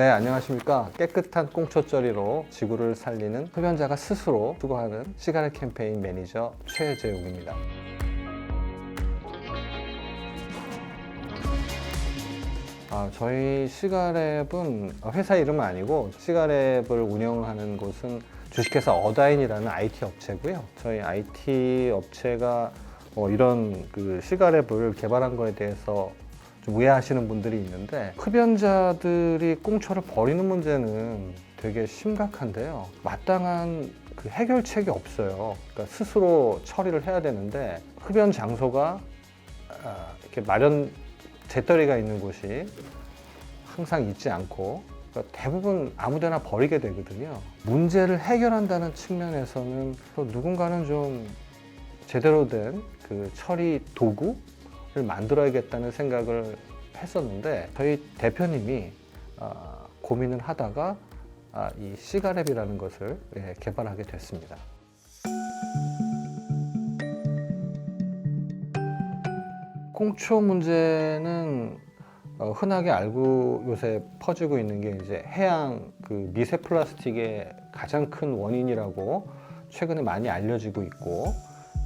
네, 안녕하십니까. 깨끗한 꽁초쩌리로 지구를 살리는 흡연자가 스스로 수고하는 시가렛 캠페인 매니저 최재욱입니다. 아, 저희 시가랩은 회사 이름은 아니고 시가랩을 운영하는 곳은 주식회사 어다인이라는 IT 업체고요. 저희 IT 업체가 어, 이런 그 시가랩을 개발한 거에 대해서 좀 우려하시는 분들이 있는데 흡연자들이 꽁초를 버리는 문제는 되게 심각한데요. 마땅한 그 해결책이 없어요. 그러니까 스스로 처리를 해야 되는데 흡연 장소가 아, 이렇게 마련 재떨이가 있는 곳이 항상 있지 않고 그러니까 대부분 아무데나 버리게 되거든요. 문제를 해결한다는 측면에서는 또 누군가는 좀 제대로 된 그 처리 도구를 만들어야겠다는 생각을 했었는데 저희 대표님이 아, 고민을 하다가 아, 이 시가랩이라는 것을 예, 개발하게 됐습니다. 꽁초 문제는 어, 흔하게 알고 요새 퍼지고 있는 게 이제 해양 그 미세 플라스틱의 가장 큰 원인이라고 최근에 많이 알려지고 있고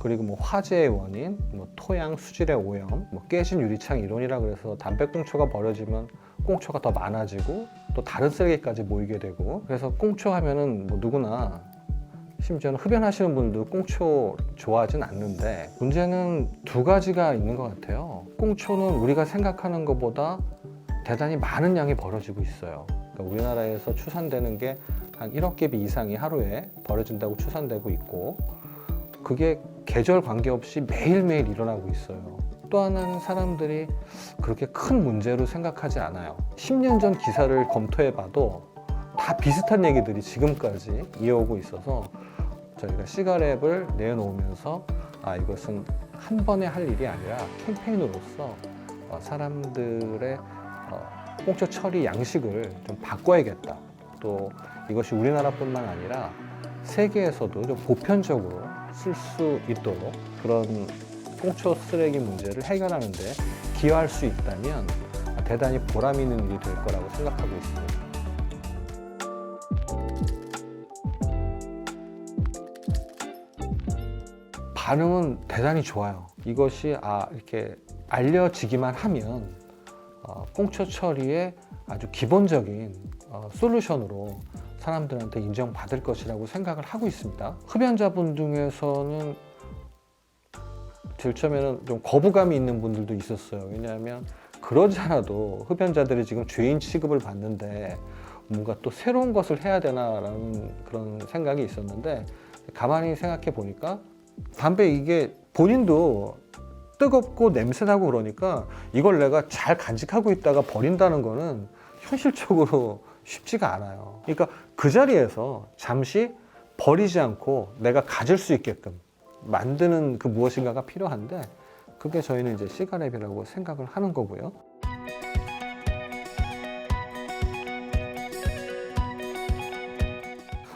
그리고 뭐 화재의 원인, 뭐 토양 수질의 오염, 뭐 깨진 유리창 이론이라 그래서 담배꽁초가 버려지면 꽁초가 더 많아지고 또 다른 쓰레기까지 모이게 되고 그래서 꽁초 하면은 뭐 누구나 심지어는 흡연하시는 분도 꽁초 좋아하진 않는데 문제는 두 가지가 있는 것 같아요. 꽁초는 우리가 생각하는 것보다 대단히 많은 양이 벌어지고 있어요. 그러니까 우리나라에서 추산되는 게 한 1억 개비 이상이 하루에 벌어진다고 추산되고 있고 그게 계절 관계없이 매일매일 일어나고 있어요. 또 하나는 사람들이 그렇게 큰 문제로 생각하지 않아요. 10년 전 기사를 검토해 봐도 다 비슷한 얘기들이 지금까지 이어오고 있어서 저희가 시가랩을 내놓으면서 아 이것은 한 번에 할 일이 아니라 캠페인으로서 어, 사람들의 어, 꽁초 처리 양식을 좀 바꿔야겠다. 또 이것이 우리나라뿐만 아니라 세계에서도 좀 보편적으로 쓸 수 있도록 그런 꽁초 쓰레기 문제를 해결하는데 기여할 수 있다면 대단히 보람 있는 일이 될 거라고 생각하고 있습니다. 반응은 대단히 좋아요. 이것이 아 이렇게 알려지기만 하면 어, 꽁초 처리의 아주 기본적인 어, 솔루션으로 사람들한테 인정받을 것이라고 생각을 하고 있습니다. 흡연자분 중에서는 처음에는 좀 거부감이 있는 분들도 있었어요. 왜냐하면 그러지 않아도 흡연자들이 지금 죄인 취급을 받는데 뭔가 또 새로운 것을 해야 되나라는 그런 생각이 있었는데 가만히 생각해 보니까 담배 이게 본인도 뜨겁고 냄새나고 그러니까 이걸 내가 잘 간직하고 있다가 버린다는 거는 현실적으로 쉽지가 않아요. 그러니까 그 자리에서 잠시 버리지 않고 내가 가질 수 있게끔 만드는 그 무엇인가가 필요한데 그게 저희는 이제 시가랩이라고 생각을 하는 거고요.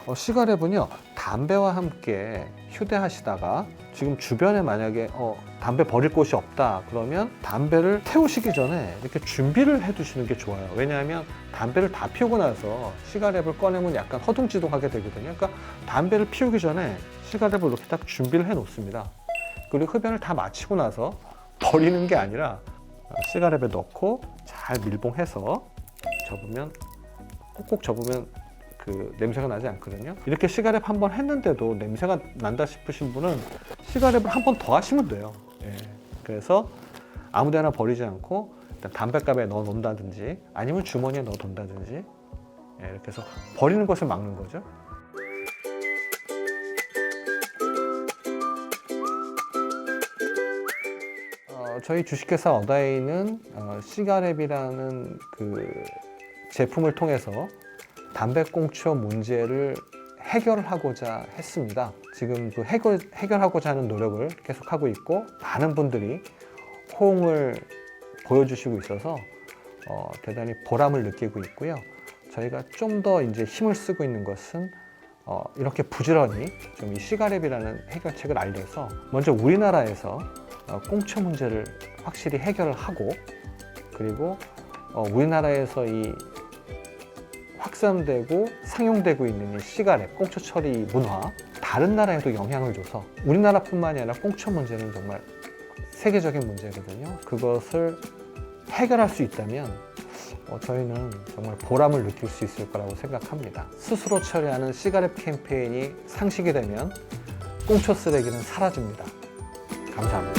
어, 시가랩은요 담배와 함께 휴대하시다가 지금 주변에 만약에 어, 담배 버릴 곳이 없다 그러면 담배를 태우시기 전에 이렇게 준비를 해두시는 게 좋아요. 왜냐하면 담배를 다 피우고 나서 시가랩을 꺼내면 약간 허둥지둥하게 되거든요. 그러니까 담배를 피우기 전에 시가랩을 이렇게 딱 준비를 해 놓습니다. 그리고 흡연을 다 마치고 나서 버리는 게 아니라 어, 시가랩에 넣고 잘 밀봉해서 접으면 꼭꼭 접으면 그 냄새가 나지 않거든요. 이렇게 시가랩 한 번 했는데도 냄새가 난다 싶으신 분은 시가랩을 한 번 더 하시면 돼요. 예. 그래서 아무데나 버리지 않고 일단 담배갑에 넣어 놓는다든지 아니면 주머니에 넣어 둔다든지 예, 이렇게 해서 버리는 것을 막는 거죠. 어, 저희 주식회사 어다이는 어, 시가랩이라는 그 제품을 통해서 담배꽁초 문제를 해결을 하고자 했습니다. 지금 그 해결, 해결하고자 하는 노력을 계속하고 있고 많은 분들이 호응을 보여주시고 있어서 어, 대단히 보람을 느끼고 있고요. 저희가 좀 더 이제 힘을 쓰고 있는 것은 어, 이렇게 부지런히 좀 이 시가랩이라는 해결책을 알려서 먼저 우리나라에서 어, 꽁초 문제를 확실히 해결을 하고 그리고 어, 우리나라에서 이 확산되고 상용되고 있는 이 시가랩, 꽁초 처리 문화 다른 나라에도 영향을 줘서 우리나라뿐만이 아니라 꽁초 문제는 정말 세계적인 문제거든요. 그것을 해결할 수 있다면 어, 저희는 정말 보람을 느낄 수 있을 거라고 생각합니다. 스스로 처리하는 시가랩 캠페인이 상식이 되면 꽁초 쓰레기는 사라집니다. 감사합니다.